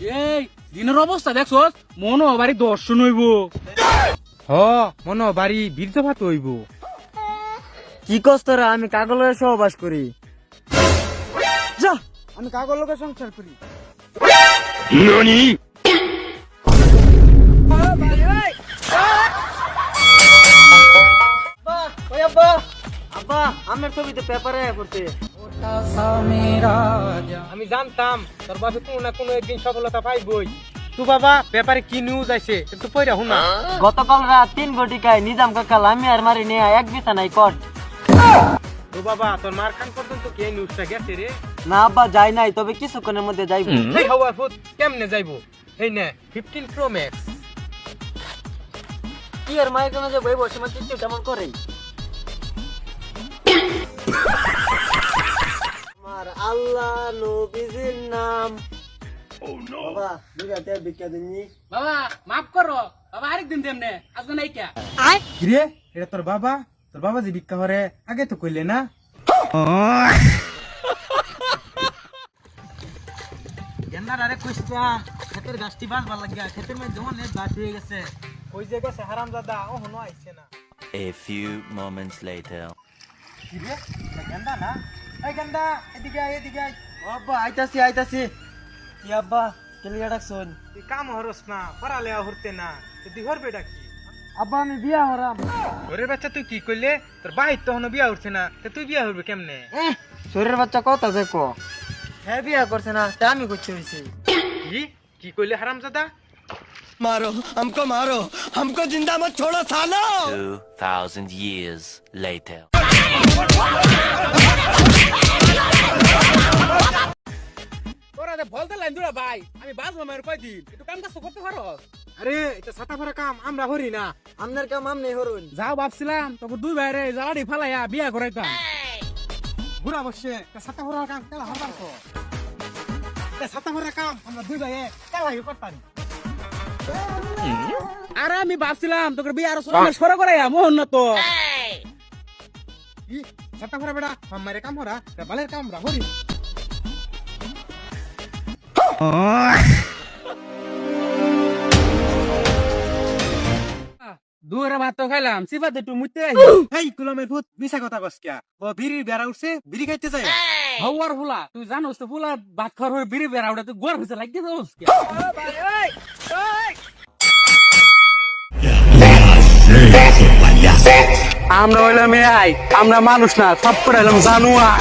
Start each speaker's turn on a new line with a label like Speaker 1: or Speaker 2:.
Speaker 1: এই দিনের অবস্থা দেখছ? মনো বাড়ি দর্শন হইব।
Speaker 2: হ মন বাড়ি বীর্য ভাত হইব।
Speaker 3: কি কষ্ট রে আমি কাগলের সহবাস করি। যা আমি কাগল লোকের সংসার করি। ওই আব্বা, আমার ছবিতে পেপারে পড়তে।
Speaker 2: আমি জানতাম তোর বাপে কোনো না কোনো একদিন সফলতা পাইবই। তু বাবা পেপারে কি নিউজ আছে একটু পয়রা হুনা
Speaker 3: গতকাল রাত তিন ঘটিকায় নিজাম কাকাল আমি আর মারি নিয়ে এক বিছানায় কট।
Speaker 2: তো বাবা তোর মার খান পর্যন্ত কি নিউজটা গেছে রে?
Speaker 3: না আব্বা যাই নাই তবে কিছুক্ষণের মধ্যে যাইব।
Speaker 2: এই হওয়ার ফুট কেমনে যাইবো? এই নে ফিফটিন প্রো ম্যাক্স
Speaker 3: কি আর মায়ের কেন যে বই বসে মানে চিত্তি কেমন আল্লাহ নবীজির নাম। বাবা দুর্গাতে বিখ্যাত দিননি
Speaker 1: বাবা মাফ করো। বাবা আরেকদিন দেন নে। আজকে নাই কে?
Speaker 2: কিরে? এটা তোর বাবা? তোর বাবা যে ভিক্ষা করে আগে তো কইলে না?
Speaker 3: গেন্দার আরে কইস্তা ক্ষেতের গাছটি বাস ভালো লাগিয়া ক্ষেতের মধ্যে অনেক গাছ হয়ে গেছে।
Speaker 2: ওই যে গেছে হারাম দাদা ও হনো আইছে না।
Speaker 4: A few moments later.
Speaker 2: কিরে? গেন্দা না? এই গেন্দা এদিকে আয় এদিকে আয়
Speaker 3: ও আব্বা আইতাছি আইতাছি কি আব্বা কেলিয়া ডাকছুন
Speaker 2: তুই কাম হরস না পড়ালে হরতে না তো তুই হরবে ডাকি
Speaker 3: আব্বা আমি বিয়া হরাম
Speaker 2: ওরে বাচ্চা তুই কি কইলে তোর বাহির তো হনো বিয়া উঠছে না তো তুই বিয়া হরবে কেমনে
Speaker 3: শরীরের বাচ্চা কত আছে কো হ্যাঁ বিয়া করছে না তা আমি করতে হয়েছি
Speaker 2: কি কি কইলে হারাম দাদা
Speaker 5: मारो हमको मारो हमको जिंदा मत छोड़ो सालो
Speaker 4: 2,000 years later.
Speaker 1: তোরা যে বলতে লাইন দুরা ভাই আমি বাজবো মায়ের কয়দিন? একটু কাম কাজ করতে পারো
Speaker 2: আরে এটা ছাতা ভরা কাম আমরা হরি না।
Speaker 3: আপনার কাম আমনি হরুন।
Speaker 1: যাও ভাবছিলাম তোকে দুই ফালাইয়া বিয়া করাইতাম।
Speaker 2: ঘুরা বসে ছাতা কাম কেলা হরবার তো ছাতা কাম আমরা দুই করতাম।
Speaker 1: আরে আমি ভাবছিলাম তোকে বিয়ে আরও সরে করাইয়া মোহন না তো
Speaker 2: বেড়া আমারে কাম হরা এটা বালের কাম রা হরি
Speaker 1: দুয়ারে ভাত তো খাইলাম সিফাতে একটু মুইতে
Speaker 2: এই কুলামের ভূত মিছা কথা কস কিয়া? ও বিড়ির বেড়া উঠছে বিড়ি খাইতে যায়।
Speaker 1: হওয়ার ফুলা তুই জানোস তো ফুলা ভাত খাওয়ার বিড়ি বেড়া ওটা তুই গোর লাগতে দোস আমরা হইলাম এআই আমরা মানুষ না সব করে হইলাম জানুয়ার।